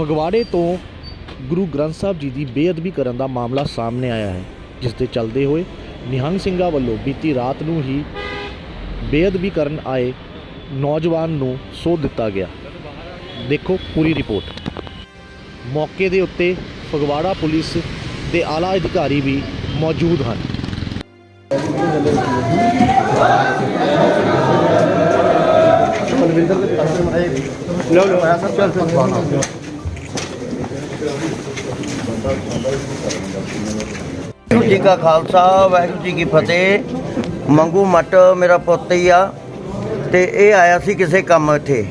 ਫਗਵਾੜੇ ਤੋਂ ਗੁਰੂ ਗ੍ਰੰਥ ਸਾਹਿਬ ਜੀ ਦੀ ਬੇਅਦਬੀ ਕਰਨ ਦਾ ਮਾਮਲਾ ਸਾਹਮਣੇ ਆਇਆ ਹੈ ਜਿਸ ਦੇ ਚੱਲਦੇ ਹੋਏ ਨਿਹੰਗ ਸਿੰਘਾਂ ਵੱਲੋਂ ਬੀਤੀ ਰਾਤ ਨੂੰ ਹੀ ਬੇਅਦਬੀ ਕਰਨ ਆਏ ਨੌਜਵਾਨ ਨੂੰ ਸੋਧ ਦਿੱਤਾ ਗਿਆ। ਦੇਖੋ ਪੂਰੀ ਰਿਪੋਰਟ। ਮੌਕੇ ਦੇ ਉੱਤੇ ਫਗਵਾੜਾ ਪੁਲਿਸ ਦੇ ਆਲਾ ਅਧਿਕਾਰੀ ਵੀ ਮੌਜੂਦ ਹਨ। ਲੋ ਲੋ ਆਇਆ ਸਰ ਚੱਲ ਚੱਲ। ਵਾਹਿਗੁਰੂ ਜੀ ਕਾ ਖਾਲਸਾ, ਵਾਹਿਗੁਰੂ ਜੀ ਕੀ ਫਤਿਹ। ਮੰਗੂ ਮੱਟ ਮੇਰਾ ਪੁੱਤ ਹੀ ਆ ਤੇ ਇਹ ਆਇਆ ਸੀ ਕਿਸੇ ਕੰਮ ਇੱਥੇ,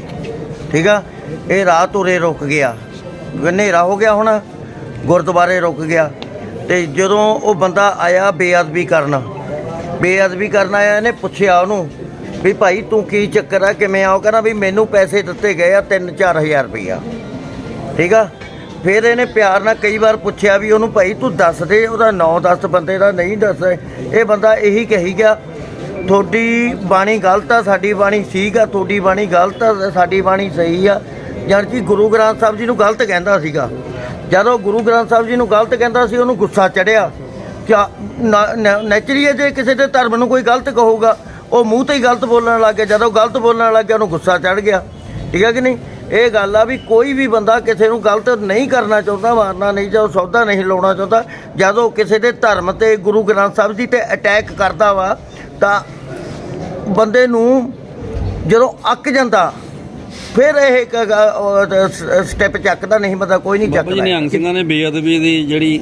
ਠੀਕ ਆ? ਇਹ ਰਾਤ ਉਰੇ ਰੁਕ ਗਿਆ। ਹਨੇਰਾ ਹੋ ਗਿਆ ਹੁਣ? ਗੁਰਦੁਆਰੇ ਰੁਕ ਗਿਆ। ਤੇ ਜਦੋਂ ਉਹ ਬੰਦਾ ਆਇਆ ਬੇਅਦਬੀ ਕਰਨ ਬੇਅਦਬੀ ਕਰਨ ਆਇਆ, ਇਹਨੇ ਪੁੱਛਿਆ ਉਹਨੂੰ ਵੀ ਭਾਈ ਤੂੰ ਕੀ ਚੱਕਰ ਆ, ਕਿਵੇਂ ਆ? ਉਹ ਕਹਿੰਦਾ ਵੀ ਮੈਨੂੰ ਪੈਸੇ ਦਿੱਤੇ ਗਏ ਆ 3-4000 ਰੁਪਈਆ। ਠੀਕ ਆ? ਫਿਰ ਇਹਨੇ ਪਿਆਰ ਨਾਲ ਕਈ ਵਾਰ ਪੁੱਛਿਆ ਵੀ ਉਹਨੂੰ ਭਾਈ ਤੂੰ ਦੱਸ ਦੇ, ਉਹਦਾ 9-10 ਬੰਦੇ ਦਾ ਨਹੀਂ ਦੱਸ। ਇਹ ਬੰਦਾ ਇਹੀ ਕਹੀ ਗਿਆ, ਤੁਹਾਡੀ ਬਾਣੀ ਗਲਤ ਆ, ਸਾਡੀ ਬਾਣੀ ਠੀਕ ਆ, ਤੁਹਾਡੀ ਬਾਣੀ ਗਲਤ ਆ, ਸਾਡੀ ਬਾਣੀ ਸਹੀ ਆ। ਜਾਣੀ ਕਿ ਗੁਰੂ ਗ੍ਰੰਥ ਸਾਹਿਬ ਜੀ ਨੂੰ ਗਲਤ ਕਹਿੰਦਾ ਸੀਗਾ। ਜਦੋਂ ਗੁਰੂ ਗ੍ਰੰਥ ਸਾਹਿਬ ਜੀ ਨੂੰ ਗਲਤ ਕਹਿੰਦਾ ਸੀ, ਉਹਨੂੰ ਗੁੱਸਾ ਚੜਿਆ। ਕਿਆ ਨੈਚੁਰਲੀ ਹੈ ਜੇ ਕਿਸੇ ਦੇ ਧਰਮ ਨੂੰ ਕੋਈ ਗਲਤ ਕਹੂਗਾ, ਉਹ ਮੂੰਹ ਤੇ ਹੀ ਗਲਤ ਬੋਲਣ ਲੱਗ ਗਿਆ। ਜਦੋਂ ਗਲਤ ਬੋਲਣ ਲੱਗ ਗਿਆ, ਉਹਨੂੰ ਗੁੱਸਾ ਚੜ ਗਿਆ। ਠੀਕ ਹੈ ਕਿ ਨਹੀਂ? ਇਹ ਗੱਲ ਆ ਵੀ ਕੋਈ ਵੀ ਬੰਦਾ ਕਿਸੇ ਨੂੰ ਗਲਤ ਨਹੀਂ ਕਰਨਾ ਚਾਹੁੰਦਾ ਮਾਰਨਾ ਨਹੀਂ ਜਾਂ ਸੌਦਾ ਨਹੀਂ ਲਾਉਣਾ ਚਾਹੁੰਦਾ ਜਦੋਂ ਕਿਸੇ ਦੇ ਧਰਮ ਤੇ ਗੁਰੂ ਗ੍ਰੰਥ ਸਾਹਿਬ ਜੀ ਤੇ ਅਟੈਕ ਕਰਦਾ ਵਾ ਤਾਂ ਬੰਦੇ ਨੂੰ ਜਦੋਂ ਅੱਕ ਜਾਂਦਾ ਫਿਰ ਇਹ ਸਟੈਪ ਚੱਕਦਾ ਨਹੀਂ ਬੰਦਾ ਕੋਈ ਨਹੀਂ ਬਾਬਾ ਜੀ ਚੱਕਦਾ। ਨਿਹੰਗ ਸਿੰਘਾਂ ਨੇ ਬੇਅਦਬੀ ਦੀ ਜਿਹੜੀ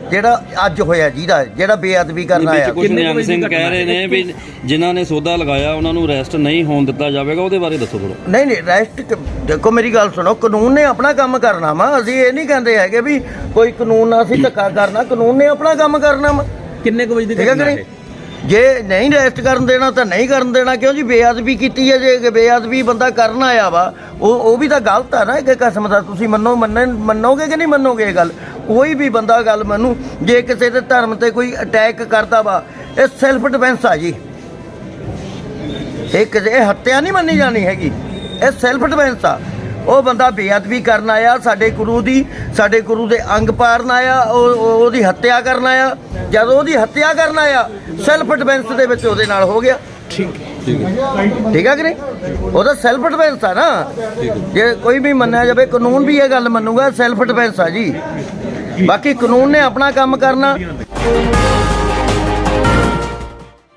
ਜਿਹੜਾ ਅੱਜ ਹੋਇਆ ਜਿਹਦਾ ਜਿਹੜਾ ਬੇਅਦਬੀ ਕਰਨ ਵਿੱਚ ਆਇਆ। ਕੁਝ ਨਿਹੰਗ ਸਿੰਘ ਕਹਿ ਰਹੇ ਨੇ ਵੀ ਜਿਨ੍ਹਾਂ ਨੇ ਸੌਦਾ ਲਗਾਇਆ ਉਹਨਾਂ ਨੂੰ ਅਰੈਸਟ ਨਹੀਂ ਹੋਣ ਦਿੱਤਾ ਜਾਵੇਗਾ ਉਹਦੇ ਬਾਰੇ ਦੱਸੋ ਥੋੜਾ ਨਹੀਂ ਨਹੀਂ ਰੈਸਟ ਦੇਖੋ ਮੇਰੀ ਗੱਲ ਸੁਣੋ ਕਾਨੂੰਨ ਨੇ ਆਪਣਾ ਕੰਮ ਕਰਨਾ ਵਾ। ਅਸੀਂ ਇਹ ਨਹੀਂ ਕਹਿੰਦੇ ਹੈਗੇ ਵੀ ਕੋਈ ਕਾਨੂੰਨ ਨਾਲ ਅਸੀਂ ਧੱਕਾ ਕਰਨਾ ਕਾਨੂੰਨ ਨੇ ਆਪਣਾ ਕੰਮ ਕਰਨਾ ਵਾ। ਕਿੰਨੇ ਕੁ ਵਜੇ ਦੀ ਠੀਕ ਹੈ ਜੇ ਨਹੀਂ ਰੈਸਟ ਕਰਨ ਦੇਣਾ ਤਾਂ ਨਹੀਂ ਕਰਨ ਦੇਣਾ ਕਿਉਂ ਜੀ? ਬੇਅਦਬੀ ਕੀਤੀ ਹੈ ਜੇ ਬੇਅਦਬੀ ਬੰਦਾ ਕਰਨ ਆਇਆ ਵਾ ਉਹ ਉਹ ਵੀ ਤਾਂ ਗਲਤ ਆ ਨਾ ਕਿ ਕਸਮ ਦਾ। ਤੁਸੀਂ ਮੰਨੋ ਮੰਨੋਗੇ ਕਿ ਨਹੀਂ ਮੰਨੋਗੇ ਇਹ ਗੱਲ? ਕੋਈ ਵੀ ਬੰਦਾ ਗੱਲ ਮੰਨੂ ਜੇ ਕਿਸੇ ਦੇ ਧਰਮ ਤੇ ਕੋਈ ਅਟੈਕ ਕਰਦਾ ਵਾ ਇਹ ਸੈਲਫ ਡਿਫੈਂਸ ਆ ਜੀ। ਇਹ ਕਿਸੇ ਹੱਤਿਆ ਨਹੀਂ ਮੰਨੀ ਜਾਣੀ ਹੈਗੀ। ਇਹ ਸੈਲਫ ਡਿਫੈਂਸ ਆ। ਉਹ ਬੰਦਾ ਬੇਅਦਬੀ ਕਰਨ ਆਇਆ ਸਾਡੇ ਗੁਰੂ ਦੀ ਸਾਡੇ ਗੁਰੂ ਦੇ ਅੰਗ ਪਾੜਨ ਆਇਆ ਉਹ ਉਹ- ਉਹਦੀ ਹੱਤਿਆ ਕਰਨ ਆਇਆ। ਜਦੋਂ ਉਹਦੀ ਹੱਤਿਆ ਕਰਨ ਆਇਆ ਸੈਲਫ ਡਿਫੈਂਸ ਦੇ ਵਿੱਚ ਉਹਦੇ ਨਾਲ ਹੋ ਗਿਆ। ਠੀਕ ਠੀਕ ਹੈ ਕਿ ਨਹੀਂ? ਉਹਦਾ ਸੈਲਫ ਡਿਫੈਂਸ ਆ ਨਾ। ਜੇ ਕੋਈ ਵੀ ਮੰਨਿਆ ਜਾਵੇ ਕਾਨੂੰਨ ਵੀ ਇਹ ਗੱਲ ਮੰਨੂਗਾ ਸੈਲਫ ਡਿਫੈਂਸ ਆ ਜੀ। ਬਾਕੀ ਕਾਨੂੰਨ ਨੇ ਆਪਣਾ ਕੰਮ ਕਰਨਾ।